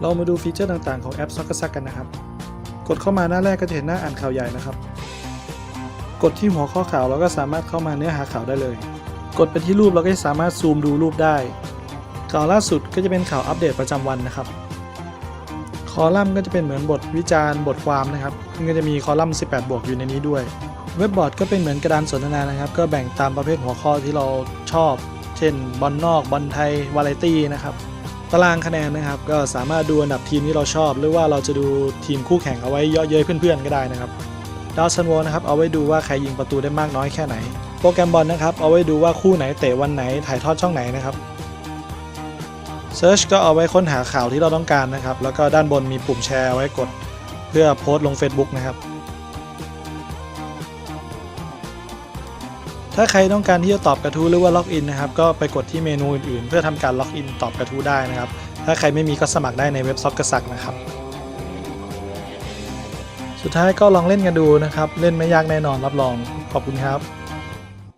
เรามาดูฟีเจอร์ต่างๆของแอป s o c k e r s กันนะครับ กดเข้ามาหน้าแรกก็จะเห็นหน้าอ่านข่าวใหญ่นะครับ กดที่หัวข้อข่าวเราก็สามารถเข้ามาเนื้อหาข่าวได้เลย กดไปที่รูปเราก็จะสามารถซูมดูรูปได้ ข่าวล่าสุดก็จะเป็นข่าวอัปเดตประจำวันนะครับ คอลัมน์ก็จะเป็นเหมือนบทวิจารณ์บทความนะครับซึ่งก็จะมีคอลัมน์ 18 บวกอยู่ในนี้ด้วย เว็บบอร์ดก็เป็นเหมือนกระดานสนทนานะครับ ก็แบ่งตามประเภทหัวข้อที่เราชอบ เช่นบอลนอกบอลไทยวาไรตี้นะครับ ตารางคะแนนนะครับ ก็สามารถดูอันดับทีมที่เราชอบ หรือว่าเราจะดูทีมคู่แข่งเอาไว้เยาะเย้ยเพื่อนๆก็ได้นะครับดาวซันโวนะครับเอาไว้ดูว่าใครยิงประตูได้มากน้อยแค่ไหน โปรแกรมบอลนะครับเอาไว้ดูว่าคู่ไหนเตะวันไหนถ่ายทอดช่องไหนนะครับ Search ก็เอาไว้ค้นหาข่าวที่เราต้องการนะครับ แล้วก็ด้านบนมีปุ่มแชร์ไว้กด เพื่อโพสต์ลง Facebook นะครับ ถ้าใครต้องการที่จะตอบกระทู้หรือว่าล็อกอินนะครับก็ไปกดที่เมนูอื่นๆ เพื่อทำการล็อกอินตอบกระทู้ได้นะครับ ถ้าใครไม่มีก็สมัครได้ในเว็บซ็อกกระสักนะครับ สุดท้ายก็ลองเล่นกันดูนะครับ เล่นไม่ยากแน่นอนรับรองขอบคุณครับ